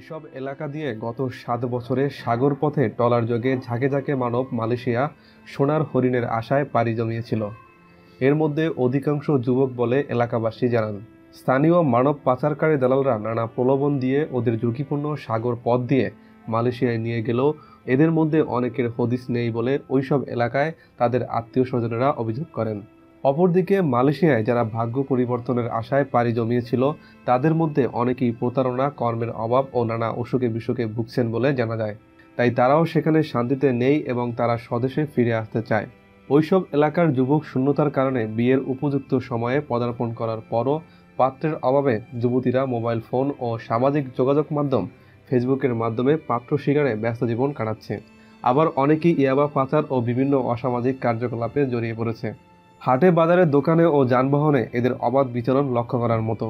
এসব এলাকা দিয়ে গত সাত বছরে সাগর পথে ট্রলার যোগে ঝাঁকে ঝাঁকে মানব মালয়েশিয়া সোনার হরিণের আশায় পাড়ি জমিয়েছিল। এর মধ্যে অধিকাংশ যুবক বলে এলাকাবাসী জানান, স্থানীয় মানব পাচারকারী দালালরা নানা প্রলোভন দিয়ে ওদের ঝুঁকিপূর্ণ সাগর পথ দিয়ে মালয়েশিয়ায় নিয়ে গেলেও এদের মধ্যে অনেকের হদিস নেই বলে ওইসব এলাকায় তাদের আত্মীয় স্বজনেরা অভিযোগ করেন। অপরদিকে মালয়েশিয়ায় যারা ভাগ্য পরিবর্তনের আশায় পাড়ি জমিয়েছিল, তাদের মধ্যে অনেকেই প্রতারণা, কর্মের অভাব ও নানা অসুখে বিসুখে ভুগছেন বলে জানা যায়। তাই তারাও সেখানে শান্তিতে নেই এবং তারা স্বদেশে ফিরে আসতে চায়। ওইসব এলাকার যুবক শূন্যতার কারণে বিয়ের উপযুক্ত সময়ে পদার্পণ করার পরও পাত্রের অভাবে যুবতীরা মোবাইল ফোন ও সামাজিক যোগাযোগ মাধ্যম ফেসবুকের মাধ্যমে পাত্র শিকারে ব্যস্ত জীবন কাটাচ্ছে। আবার অনেকেই ইয়াবা পাচার ও বিভিন্ন অসামাজিক কার্যকলাপে জড়িয়ে পড়েছে। হাটে বাজারে দোকানে ও যানবাহনে এদের অবাধ বিচরণ লক্ষ্য করার মতো।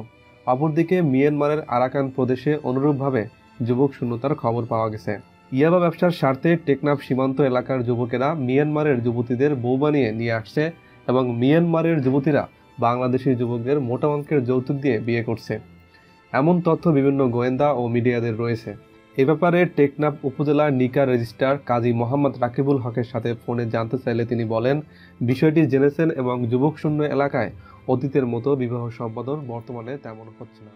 অপরদিকে, মিয়ানমারের আরাকান প্রদেশে অনুরূপভাবে যুবক শূন্যতার খবর পাওয়া গেছে। ইয়াবা ব্যবসার স্বার্থে টেকনাফ সীমান্ত এলাকার যুবকেরা মিয়ানমারের যুবতীদের বউ বানিয়ে নিয়ে আসছে এবং মিয়ানমারের যুবতীরা বাংলাদেশি যুবকদের মোটা অঙ্কের যৌতুক দিয়ে বিয়ে করছে। এমন তথ্য বিভিন্ন গোয়েন্দা ও মিডিয়াদের রয়েছে। এ ব্যাপারে টেকনাফ উপজেলার নিকা রেজিস্ট্রার কাজী মোহাম্মদ রাকিবুল হকের সাথে ফোনে জানতে চাইলে তিনি বলেন, বিষয়টি জেনেছেন এবং যুবক শূন্য এলাকায় অতীতের মতো বিবাহ সম্পাদন বর্তমানে তেমন হচ্ছে না।